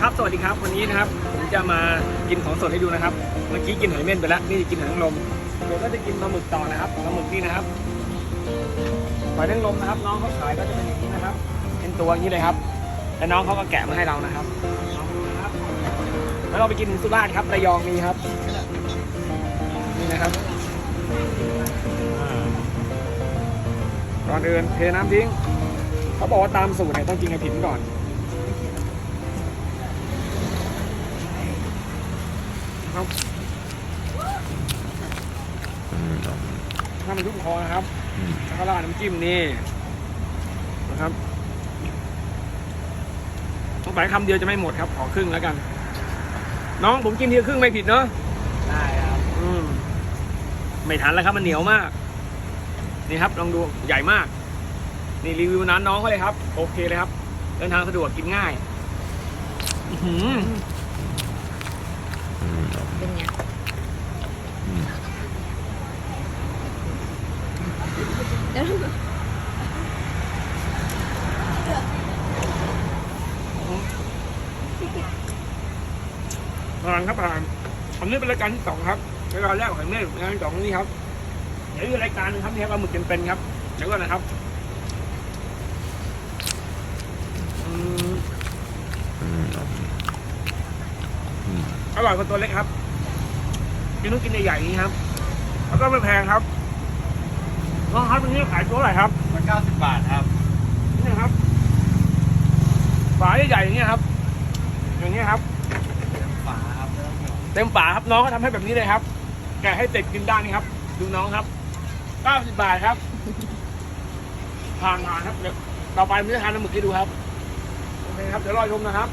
ครับ สวัสดีครับ วันนี้นะครับ ผมจะมากินของสดให้ดูนะครับ เมื่อกี้กินหอยเม่นไปแล้ว นี่กินหอยนางรมเดี๋ยวก็จะกินปลาหมึกต่อนะครับ ปลาหมึกนี่นะครับ หอยนางรมนะครับ น้องเขาขายก็จะเป็นอย่างนี้นะครับ เป็นตัวอย่างนี้เลยครับ แล้วน้องเขาก็แกะมาให้เรานะครับนะครับ แล้วเราไปกินถึงสุราษฎร์ครับ ระยองมีครับ นี่นะครับก่อนอื่นเทน้ำทิ้ง เขาบอกว่าตามสูตรเนี่ยต้องกินกระถิ่นก่อน ครับถ้ามันทุกคอนะครับแล้วก็ราดน้ำจิ้มนี่นะครับต้องไปคำเดียวจะไม่หมดครับ ขอครึ่งแล้วกัน น้องผมกินทีละครึ่งไม่ผิดเนอะได้ครับอืมไม่ทันแล้วครับมันเหนียวมาก นี่ครับลองดูใหญ่มาก นี่รีวิวนั้นน้องเขาเลยครับ โอเคเลยครับ เดินทางสะดวกกินง่าย อื้อหือ เป็นไงผ่านครับผ่านอันนี้เป็นรายการที่สองครับรายการแรกของเมฆรายการที่สองนี่ครับเดี๋ยวอีกรายการหนึงครับนี่ครับปลาหมึกเป็นๆครับเดี๋ยวก่อนนะครับ อร่อยกว่าตัวเล็กครับกินต้องกินใหญ่ๆอย่างนี้ครับ แล้วก็ไม่แพงครับน้องครับอันนี้ขายตัวเท่าไหร่ครับมันเก้าสิบบาทครับนี่ครับฝาใหญ่ๆอย่างเงี้ยครับ อย่างเงี้ยครับ ฝาครับเต็มฝาครับน้องก็ทำให้แบบนี้เลยครับ แกะให้เสร็จกินได้นี่ครับ ดูน้องครับ90บาทครับผ่านผ่านครับเดี๋ยวต่อไปผมจะทานน้ำหมึกให้ดูครับโอเคครับเดี๋ยวรอชมนะครับ